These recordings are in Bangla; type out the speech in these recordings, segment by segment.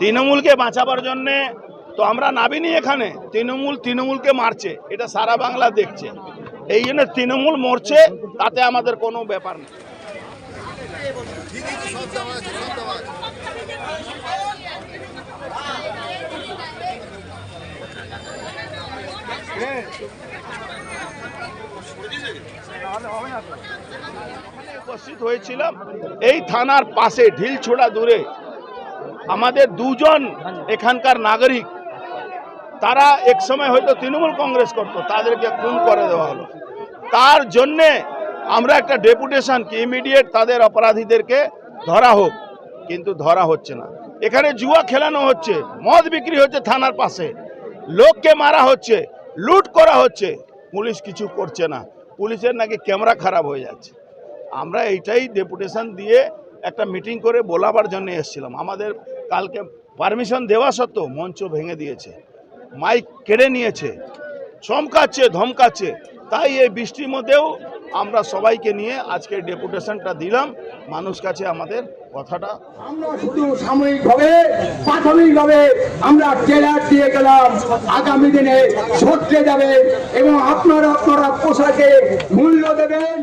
তৃণমূলকে বাঁচাবার জন্যে তো আমরা নাবিনি এখানে। তৃণমূল তৃণমূলকে মারছে। এটা সারা বাংলা দেখছে। এই জন্য তৃণমূল মরছে, তাতে আমাদের কোনো ব্যাপার নেই। উপস্থিত হয়েছিলাম। এই থানার পাশে, ঢিলছোড়া দূরে। আমাদের দুজন এখানকার নাগরিক, তারা এক সময় হয়তো তৃণমূল কংগ্রেস করত, তাদেরকে খুন করে দেওয়া হলো। তার জন্যে আমরা একটা ডেপুটেশন কি ইমিডিয়েট তাদের অপরাধীদেরকে ধরা হোক, কিন্তু ধরা হচ্ছে না। এখানে জুয়া খেলানো হচ্ছে, মদ বিক্রি হচ্ছে থানার পাশে, লোককে মারা হচ্ছে, লুট করা হচ্ছে, পুলিশ কিছু করছে না। পুলিশের নাকি ক্যামেরা খারাপ হয়ে যাচ্ছে। আমরা এইটাই ডেপুটেশন দিয়ে একটা মিটিং করে বলাবার জন্য এসেছিলাম। আমাদের কালকে পারমিশন দেওয়া সত্ত্বেও মঞ্চ ভেঙে দিয়েছে। মাইক কেড়ে নিয়েছে। চমকাচ্ছে, ধমকাচ্ছে। তাই এই বৃষ্টির মধ্যেও আমরা সবাইকে নিয়ে আজকে ডেপুটেশনটা দিলাম। মানুষ কাছে আমাদের কথাটা আমরা শুধু সাময়িকভাবে, প্রাথমিকভাবে আমরা ট্রেলার দিয়ে গেলাম। আগামী দিনে সরতে যাবে এবং আপনারা আপনারা পোশাকে মূল্য দেবেন।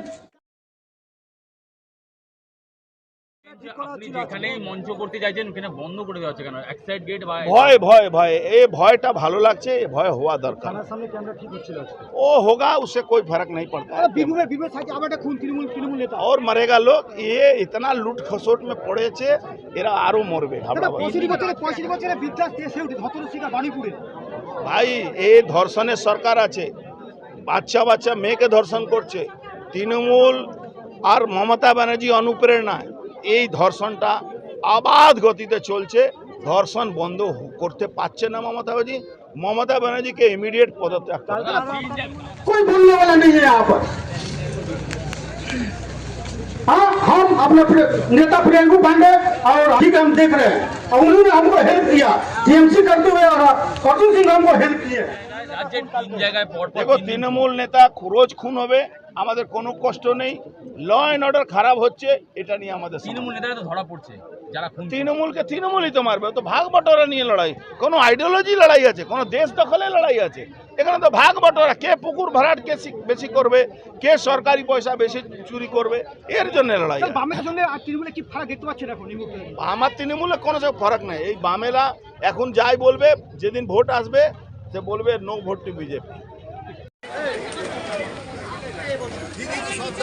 ভয় ভয় ভয় এই ভয়টা ভালো লাগছে ये ভয় হওয়া দরকার সামনে ক্যামেরা ঠিক হচ্ছিল वो होगा उससे कोई फर्क नहीं पड़ता है বিভুবে বিভুবে থাকে আবার একটা খুন তৃণমূল তৃণমূল নেতা और मरेगा लोग ये इतना लूट खसोट में পড়েছে এরা আরো মরবে ঘাবড়াবে পঁয়ষট্টি বছরে পঁয়ষট্টি বছরে বিদ্যাস দেশে উঠে ধতরসিকা বাণীপুরে ভাই এই ধর্ষণের সরকার আছে বাচ্চা বাচ্চা মেয়েকে ধর্ষণ করছে তৃণমূল আর মমতা ব্যানার্জি অনুপ্রেরণায় এই ধর্ষণটা আবাদ গতিতে চলছে ধর্ষণ বন্ধ হ- করতে পারছে না মমতা ব্যানার্জি মমতা ব্যানার্জিকে ইমিডিয়েট পদত্যাগ করতে হবে। कोई बोलने वाला नहीं है यहाँ पर हाँ हम अपने प्रिय- नेता प्रियंकू पांडे और ठीक हम देख रहे हैं और उन्होंने हमको हेल्प किया टीएमसी करते हुए और अर्जुन सिंह हमको हेल्प किए রাজ্যের তিন জায়গায় পর পর দেখো তিন- তৃণমূল নেতা রোজ খুন হবে আমাদের কোনো কষ্ট নেই ল অ্যান্ড অর্ডার খারাপ হচ্ছে এটা নিয়ে আমাদের সমস্যা। তৃণমূল নেতারা তো ধরা পড়ছে যারা তৃণমূলকে তৃণমূলই তো মারবে তো ভাগ বটরা নিয়ে লড়াই। কোনো আইডিওলজি লড়াই আছে কোনো দেশ দখলে লড়াই আছে। এখানে তো ভাগ বটরা কে পুকুর ভরাট কে বেশি করবে কে সরকারি পয়সা বেশি চুরি করবে এর জন্য লড়াই আছে। আর তৃণমূলে কি ফারাক দেখতে পাচ্ছেন এখন আমার তৃণমূলে কোনো সব ফরক নেই। এই বামেরা এখন যাই বলবে যেদিন ভোট আসবে সে বলবে নো ভোট টু বিজেপি সব